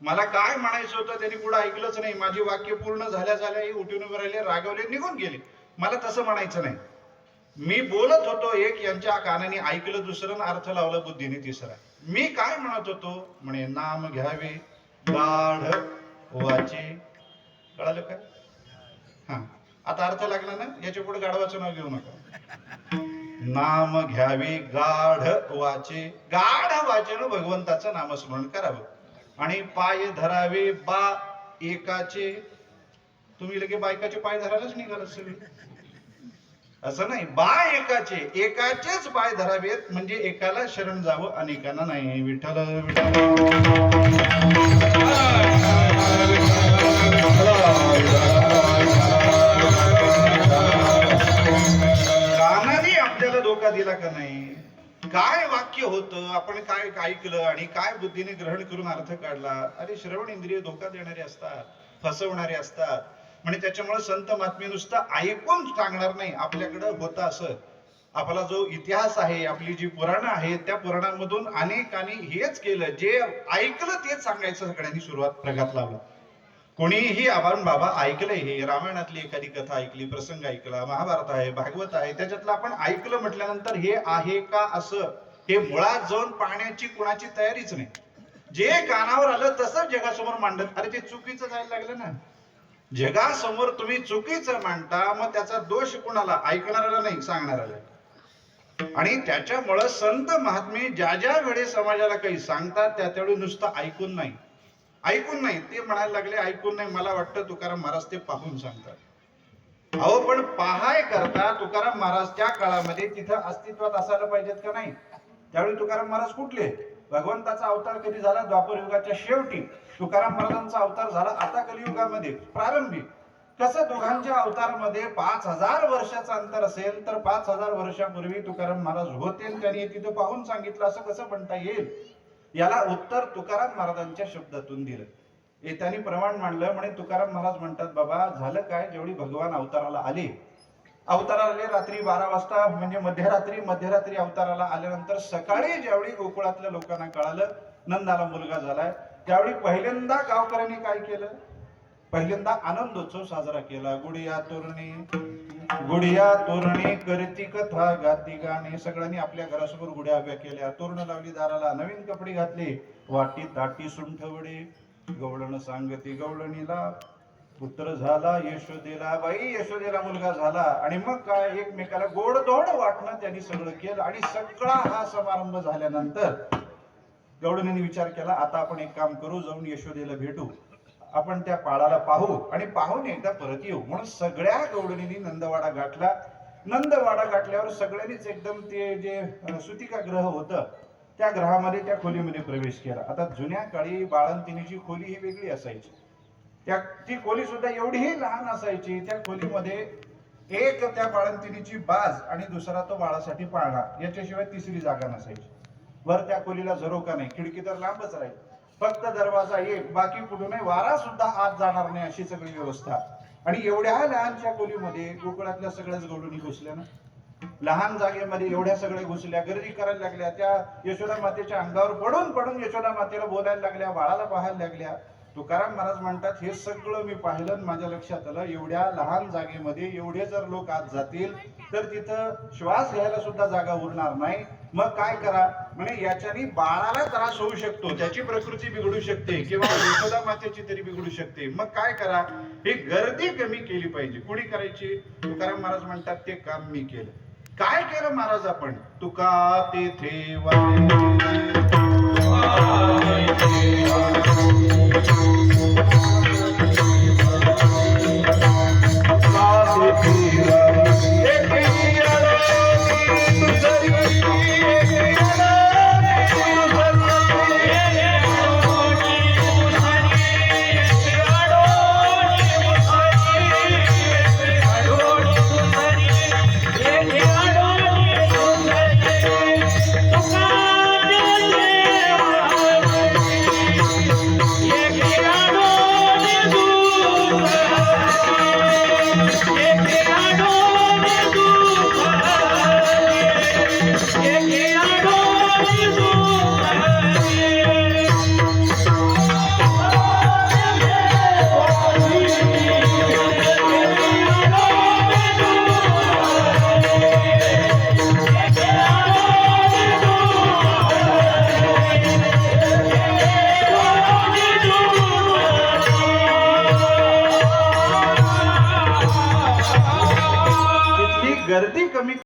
मला काय म्हणायचं होतं त्यांनी पुढे ऐकलंच नाही. माझी वाक्य पूर्ण झाल्या झाल्या उठून उभे राहिले रागवले निघून गेले. मला तसं म्हणायचं नाही. मी बोलत होतो एक यांच्या कानाने ऐकलं दुसरं अर्थ लावला बुद्धीने तिसरा. मी काय म्हणत होतो? म्हणे नाम घ्यावे गाढ वाचे कळालं का? हा. आता अर्थ लागला ना? याच्यापुढे गाढवाचं नाव घेऊ नका. नाम घ्यावे गाढ वाचे गाढ वाचेनं भगवंताचं नामस्मरण करावं. आणि पाय धरावे बा एकाचे. तुम्ही लगे बायकाचे पाय धरायलाच निघाल सगळे. असं नाही बा एकाचे एकाचेच पाय धरावेत म्हणजे एकाला शरण जावं अनेकांना नाही. विठ्ठल कानाने आपल्याला धोका दिला का नाही? काय वाक्य होतं? आपण काय ऐकलं आणि काय बुद्धीने ग्रहण करून अर्थ काढला? अरे श्रवण इंद्रिय धोका देणारे असतात फसवणारे असतात. म्हणजे त्याच्यामुळे संत महात्मे नुसतं ऐकून सांगणार नाही. आपल्याकडं होतं असं. आपला जो इतिहास आहे आपली जी पुराणं आहेत त्या पुराणांमधून अनेकांनी हेच केलं. जे ऐकलं तेच सांगायचं सगळ्यांनी सुरुवात प्रघात लावला. कोणीही आपण बाबा ऐकलंय हे. रामायणातली एखादी कथा ऐकली प्रसंग ऐकला महाभारत आहे भागवत आहे त्याच्यातलं आपण ऐकलं म्हटल्यानंतर हे आहे का असं? हे मुळात जाऊन पाहण्याची कुणाची तयारीच नाही. जे कानावर आलं तसं जगासमोर मांडत. अरे ते चुकीचं जायला लागलं ना. जगासमोर तुम्ही चुकीचं मांडता मग त्याचा दोष कुणाला? ऐकणाऱ्याला नाही सांगणाऱ्याला. आणि त्याच्यामुळं संत महात्मे ज्या ज्या वेळेस समाजाला काही सांगतात त्या त्यावेळी नुसतं ऐकून नाही. ऐकून नाही ते म्हणायला लागले ऐकून नाही मला वाटतं तुकाराम महाराज ते पाहून सांगतात. अहो पण पहाय करता तुकाराम महाराज त्या काळामध्ये तिथं अस्तित्वात असायला पाहिजेत का नाही? त्यावेळी तुकाराम महाराज कुठले? भगवंताचा अवतार कधी झाला? द्वापर युगाच्या शेवटी. तुकाराम महाराजांचा अवतार झाला आता कलियुगामध्ये प्रारंभी. कसं दोघांच्या अवतारमध्ये पाच हजार वर्षाचं अंतर असेल तर पाच हजार वर्षापूर्वी तुकाराम महाराज होते त्यांनी तिथं पाहून सांगितलं असं कसं म्हणता येईल? याला उत्तर तुकाराम महाराजांच्या शब्दातून दिलं. येतानी प्रमाण मांडलं म्हणे तुकाराम महाराज म्हणतात बाबा झालं काय? जेवढी भगवान अवताराला आले. अवताराला आले रात्री बारा वाजता म्हणजे मध्यरात्री मध्यरात्री अवताराला आल्यानंतर सकाळी ज्यावेळी गोकुळातल्या लोकांना कळालं नंदाला मुलगा झालाय त्यावेळी पहिल्यांदा गावकऱ्यांनी काय केलं? पहिल्यांदा आनंदोत्सव साजरा केला. गुडिया तोरणी गुडिया तोरणी करती कथा गाती गाणे. सगळ्यांनी आपल्या घरासमोर गुड्या उभ्या केल्या. तोरण लावली दाराला नवीन कपडे घातले. वाटी ताटी सुंठवडे. गवळण सांगती गवळणीला पुत्र झाला यशोदेला बाई यशोदेला मुलगा झाला. आणि मग काय? एकमेकाला गोडधोड वाटणं त्यांनी सगळं केलं. आणि सगळा हा समारंभ झाल्यानंतर गवळणीने विचार केला आता आपण एक काम करू जाऊन यशोदेला भेटू. आपण त्या पाळाला पाहू आणि पाहून एकदा परत येऊ. म्हणून सगळ्या गवळणींनी नंदवाडा गाठला. नंदवाडा गाठल्यावर सगळ्यांनीच एकदम ते जे सुतिका ग्रह होतं त्या ग्रहामध्ये त्या खोलीमध्ये प्रवेश केला. आता जुन्या काळी बाळंतिणीची खोली ही वेगळी असायची. त्या ती खोली सुद्धा एवढीही लहान असायची त्या खोलीमध्ये एक त्या बाळंतिणीची बाज आणि दुसरा तो बाळासाठी पाळणा याच्याशिवाय तिसरी जागा नसायची. वर त्या खोलीला झरोका नाही खिडकी तर लांबच राहील. फक्त दरवाजा एक बाकी कुठूनही वारा सुद्धा आत जाणार नाही अशी सगळी व्यवस्था. आणि एवढ्या लहानच्या खोलीमध्ये गोकुळातल्या सगळ्याच घडून घुसल्या ना? लहान जागेमध्ये एवढ्या सगळ्या घुसल्या गर्दी करायला लागल्या त्या यशोदा मातेच्या अंगावर पडून पडून यशोदा मातेला बोलायला लागल्या बाळाला पाहायला लागल्या. तुकाराम महाराज म्हणतात हे सगळं मी पाहिलं माझ्या लक्षात आलं. एवढ्या लहान जागेमध्ये एवढे जर लोक आत जातील तर तिथं श्वास घ्यायला सुद्धा जागा उरणार नाही. मग काय करा? म्हणजे याच्याने बाळाला त्रास होऊ शकतो. त्याची प्रकृती बिघडू शकते किंवा यशोदा मातेची तरी बिघडू शकते. मग काय करा? ही गर्दी कमी केली पाहिजे. कुणी करायची? तुकाराम महाराज म्हणतात ते काम मी केलं. काय केलं महाराज आपण? तुका तेथे